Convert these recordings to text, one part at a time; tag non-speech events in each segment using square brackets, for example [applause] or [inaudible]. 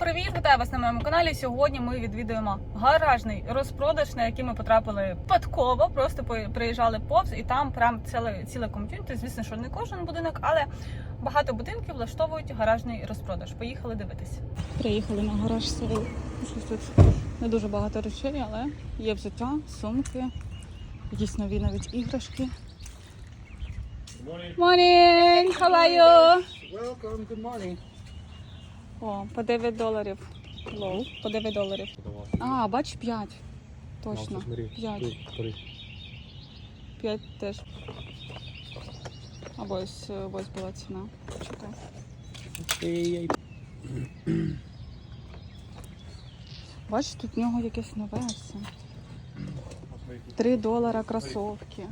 привіт! Вітаю вас на моєму каналі. Сьогодні ми відвідуємо гаражний розпродаж, на який ми потрапили випадково. Просто приїжджали повз, і там прям ціле ціле ком'юніті. Звісно, що не кожен будинок, але багато будинків влаштовують гаражний розпродаж. Поїхали дивитися. Приїхали на гараж сейл. Тут не дуже багато речей, але є взуття, сумки, якісь нові навіть іграшки. Morning! How are you? Welcome, good morning. О, по 9 доларів. Лоу, по 9 доларів. А, бач, 5. Точно. 5. 5 теж. Або ось, е, ось була ціна. Чекай. Бачиш, тут в нього якесь нове все. 3 долара кросовки.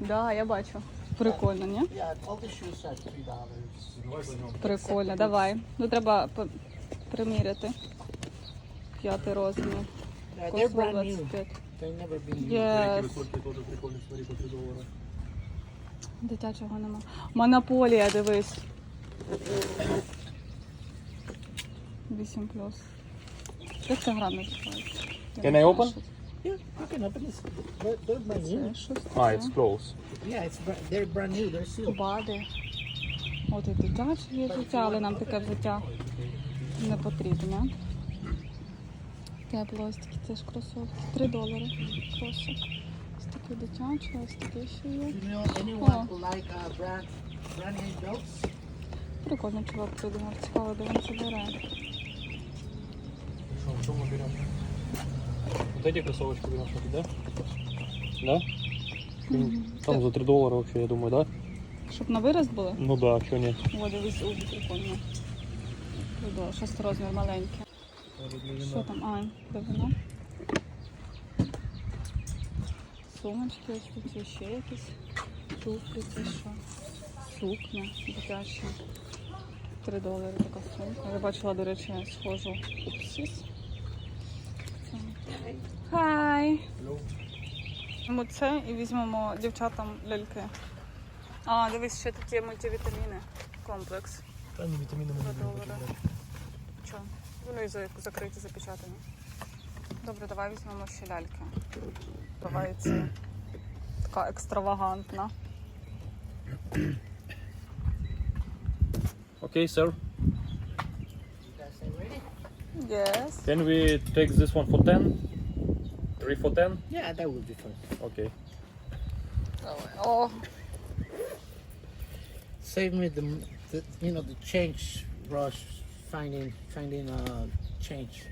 Да, я бачу. Прикольно, ні? Прикольно, давай. Ну треба по- приміряти. П'ятий розмір. Yeah, they're Коштує brand new. 25. They've never been used. Yes. Дитячого нема. Монополія, дивись. 8 плюс. Як це грам називається? Can I open? Yeah, you can open this. They're, they're brand new. Це щось Ah, таке. it's close. Yeah, it's bra- they're brand new. They're sealed. Бади. От і дитяче є взуття, але нам таке взуття не потрібне. Тепло, ось такі теж кросовки. 3 долари. Кросик. Ось такий дитячий, ось такий ще є. You know, anyone who like uh, brand brand belts? Прикольно, чувак придумав. Цікаво, де він це бере. Что, что мы берем? Эти кроссовочки что да? Да? Там за 3 доллара вообще, я думаю, да? Щоб на вирост були? Ну да, что нет. О, дивись, дуже прикольно. Придумав. Щось розмір маленький. Що там? А, де воно? Сумочки ось тут є ще якісь. Туфлі, це що? Сукня дитяча. 3 долари така сумка. Я бачила, до речі, схожу Упсіс. Хай! Візьмемо це і візьмемо дівчатам ляльки. А, дивись, ще такі мультивітаміни. Комплекс. Там витамины Два долара. Чо? Вони і за- закриті, запечатані. Добре, давай візьмемо ще ляльки. Давай це така екстравагантна. Okay, sir. Yes. Can we take this one for 10? 3 for 10? Yeah, that would be fine. Okay. Oh, Save me the, the you know the change rush finding finding uh change.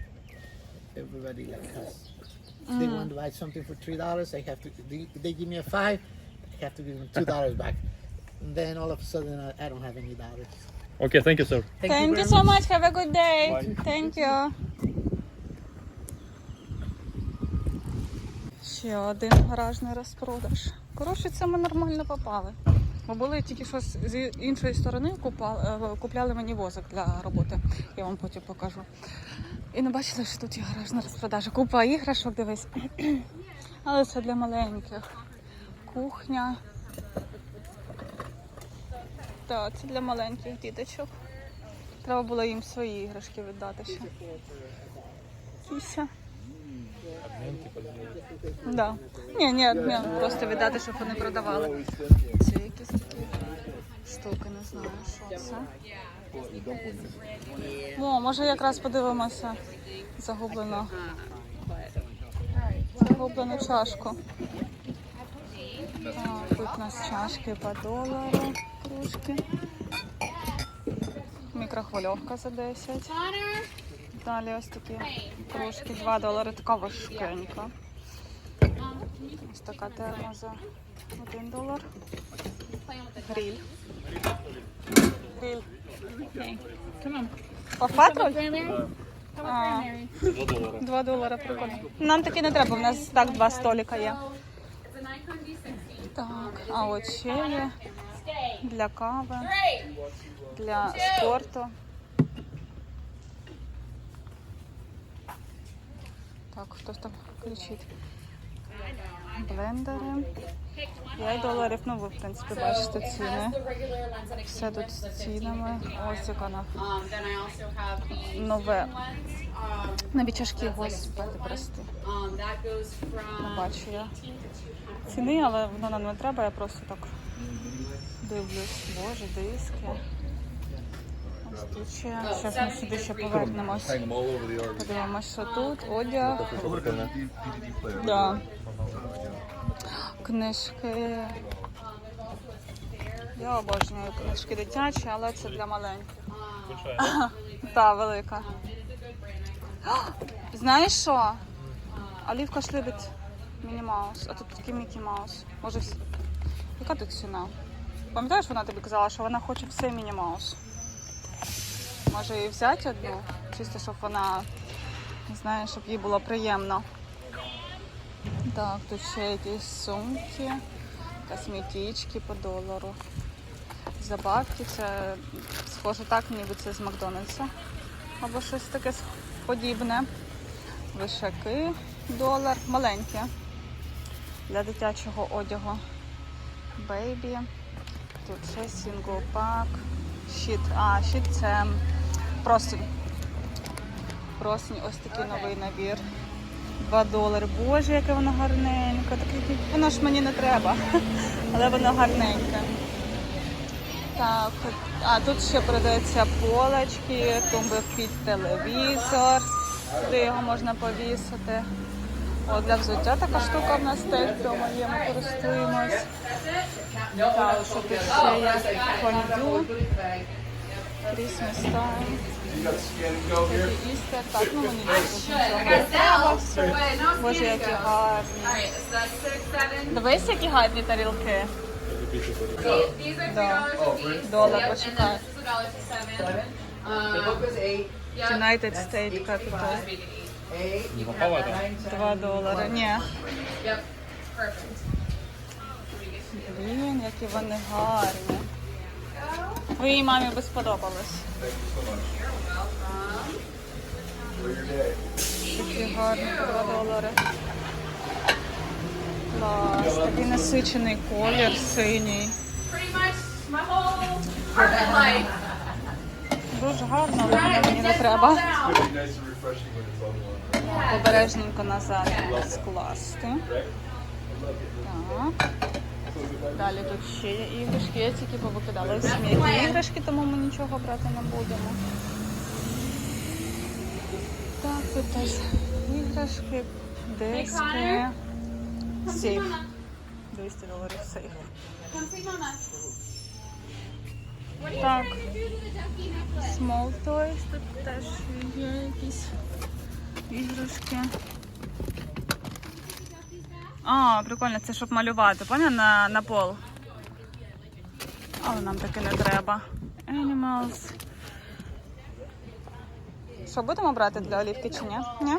Everybody like us. If they want to buy something for three dollars, They have to. They, they give me a five, I have to give them two dollars back. And then all of a sudden, I, I don't have any dollars. Okay, thank you, sir. thank you very so much. Have a good day. Bye. Thank you. Ще один гаражний розпродаж. Коротше, це ми нормально попали. Ми були тільки що з іншої сторони, купа- е, купляли мені возик для роботи. Я вам потім покажу. І не бачили, що тут є гаражна розпродажа. Купа іграшок, дивись. [clears throat] Але це для маленьких. Кухня. Так, це для маленьких діточок. Треба було їм свої іграшки віддати ще. Кіся. Да. Ні, ні, ні, просто віддати, щоб вони продавали. Це якісь такі штуки, не знаю, що це. О, може якраз подивимося загублену. Загублену чашку. Так, тут у нас чашки по долару, кружки. Мікрохвильовка за 10. Далі ось такі кружки 2 долари, така важкенька. Ось така терма за 1 долар. Гриль. Гриль. По фатру? А, 2 доллара. 2 долари, прикольно. Нам таки не треба, у нас так два столика є. Так, а от ще є для кави, для спорту. Так, хтось там кричить. блендери. 5 доларів. Ну, ви, в принципі, бачите ціни. Все тут з цінами. Ось яка на then I also have the нове. Нові чашки, господи, прости. Не бачу я ціни, але воно нам не треба, я просто так дивлюсь. Боже, диски. Ще. Зараз ми сюди ще повернемось. Подивимось, що тут. Одяг. Да. Книжки. Я обожнюю книжки дитячі, але це для маленьких. Та, велика. Знаєш що? Олівка ж любить Міні Маус, а тут такий Мікі Маус. Може, яка тут ціна? Пам'ятаєш, вона тобі казала, що вона хоче все Міні Маус? Може її взяти одну? Чисто, щоб вона, не знаю, щоб їй було приємно. Так, тут ще якісь сумки, косметички по долару. Забавки, це схоже так, ніби це з Макдональдса. Або щось таке подібне. Вишаки, долар, маленькі. Для дитячого одягу. Бейбі. Тут ще сінгл пак. Щит. А, щит це простінь. Простінь, ось такий новий набір. 2 долари. Боже, яке воно гарненьке. Таке, воно ж мені не треба, [laughs] але воно гарненьке. Так, а тут ще продаються полочки, тумби під телевізор, де його можна повісити. О, для взуття така штука в нас теж вдома є, ми користуємось. Так, що тут ще є фондю. Christmas time. Такий Істер. Так, ну мені все. Боже, які гарні. Дивись, які гарні тарілки. Да. Долар, почекай. Um. United States Capital. 2 долари. Ні. Блін, які вони гарні. Твоїй мамі би сподобалось. Такі гарні по 2 долари. Клас, такий насичений колір, синій. Дуже гарно, але мені не треба. Обережненько назад скласти. Так. Далі тут ще є іграшки. Я тільки повикидала м'які іграшки, тому ми нічого брати не будемо. Так, тут теж іграшки, диски, сейф. 200 доларів сейф. Так. Small toys, тут теж є якісь іграшки. А, прикольно, це щоб малювати, поняв, на, на пол. Але нам таке не треба. Animals. Що, будемо брати для олівки чи ні? Ні?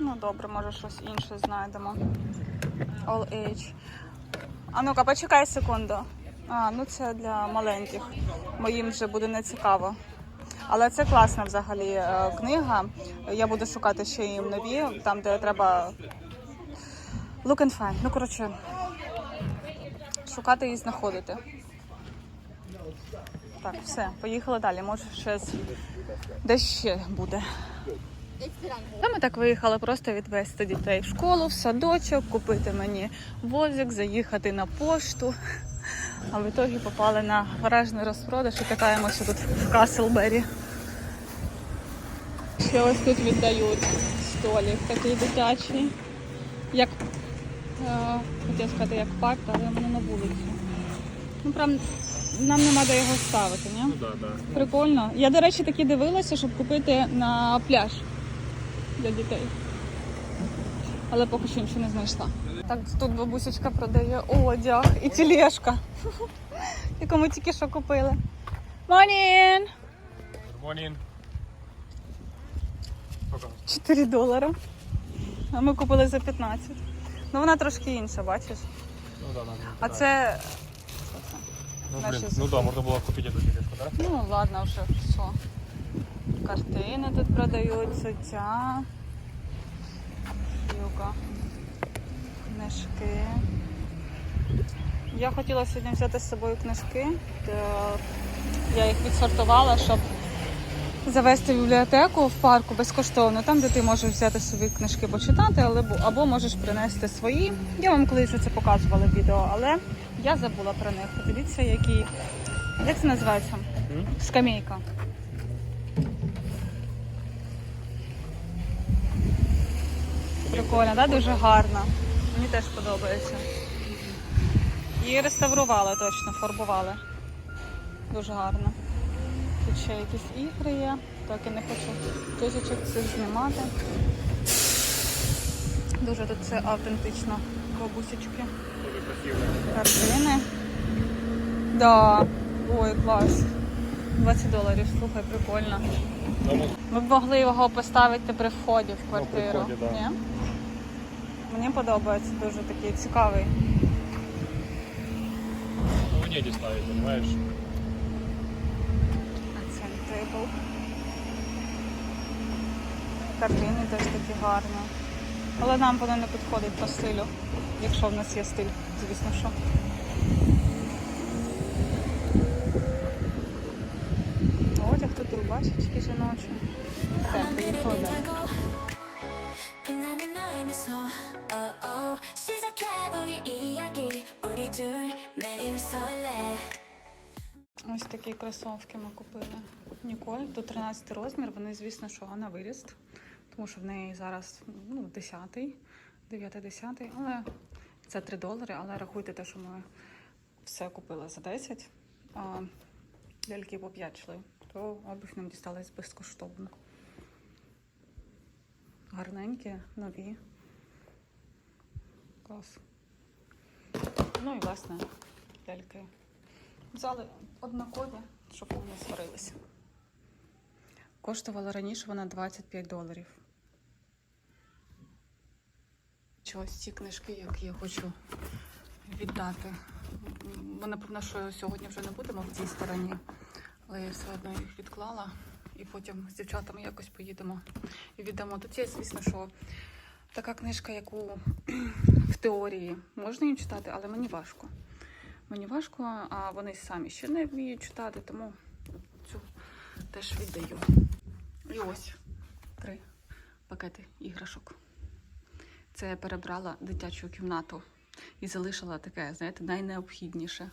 Ну добре, може щось інше знайдемо. All age. А ну-ка, почекай секунду. А, ну це для маленьких. Моїм вже буде не цікаво. Але це класна взагалі е, книга. Я буду шукати ще їм нові, там, де треба look and find. Ну, коротше, шукати і знаходити. Так, все, поїхали далі. Може, з... десь ще буде. Та ми так виїхали просто відвезти дітей в школу, в садочок, купити мені возик, заїхати на пошту. А в ітогі попали на гаражний розпродаж і катаємося тут в Каслбері. Ще ось тут віддають столик такий дитячий. Як хотіла сказати, як парк, але воно на вулиці. Ну, прям нам нема де його ставити, ні? Ну да, да. Прикольно. Я, до речі, таки дивилася, щоб купити на пляж для дітей. Але поки що нічого не знайшла. Так, тут бабусечка продає одяг і тележка, [laughs] яку ми тільки що купили. Morning! Morning. Сколько? 4 долари. А ми купили за 15. Ну вона трошки інша, бачиш? Ну да, да. А це. Ну, наші блин, ну да, можно было купить эту тележку, да? Ну, ладно, вже все. Картини тут продають, суття. Юка. книжки. Я хотіла сьогодні взяти з собою книжки, я їх відсортувала, щоб завести в бібліотеку в парку безкоштовно, там, де ти можеш взяти собі книжки почитати, або можеш принести свої. Я вам колись це показувала в відео, але я забула про них. Подивіться, які. Як це називається? Скамейка. Прикольно, да? дуже гарно. Мені теж подобається. І реставрували точно, фарбували. Дуже гарно. Тут ще якісь ігри є, так і не хочу тисячок цих знімати. Дуже тут все автентично. Бабусечки. Картини. Да. Ой, клас. 20 доларів, слухай, прикольно. Ми б могли його поставити при вході в квартиру. вході, да. Ні? Мені подобається дуже такий цікавий. на винєті ставить, розумієш? Портал. Картини теж такі гарні. Але нам воно не підходить по стилю, якщо в нас є стиль, звісно що. Одяг тут рубашечки жіночі. Все, поїхали. Ось такі кросовки ми купили. Ніколь, тут 13 розмір, вони, звісно, що на виріст, тому що в неї зараз ну, 10, 9-10, але це 3 долари, але рахуйте те, що ми все купили за 10, а ляльки по 5 йшли, то обувь нам дісталась безкоштовно. Гарненькі, нові. Клас. Ну і власне ляльки. Взяли однакові, щоб вони сварилися. Коштувала раніше вона 25 доларів. Ось ці книжки, які я хочу віддати. Ми, напевно, що сьогодні вже не будемо в цій стороні, але я все одно їх відклала. І потім з дівчатами якось поїдемо і віддамо. Тут є, звісно, що така книжка, яку [clears throat] в теорії можна їм читати, але мені важко. Мені важко, а вони самі ще не вміють читати, тому цю теж віддаю. І ось три пакети іграшок. Це я перебрала дитячу кімнату і залишила таке, знаєте, найнеобхідніше.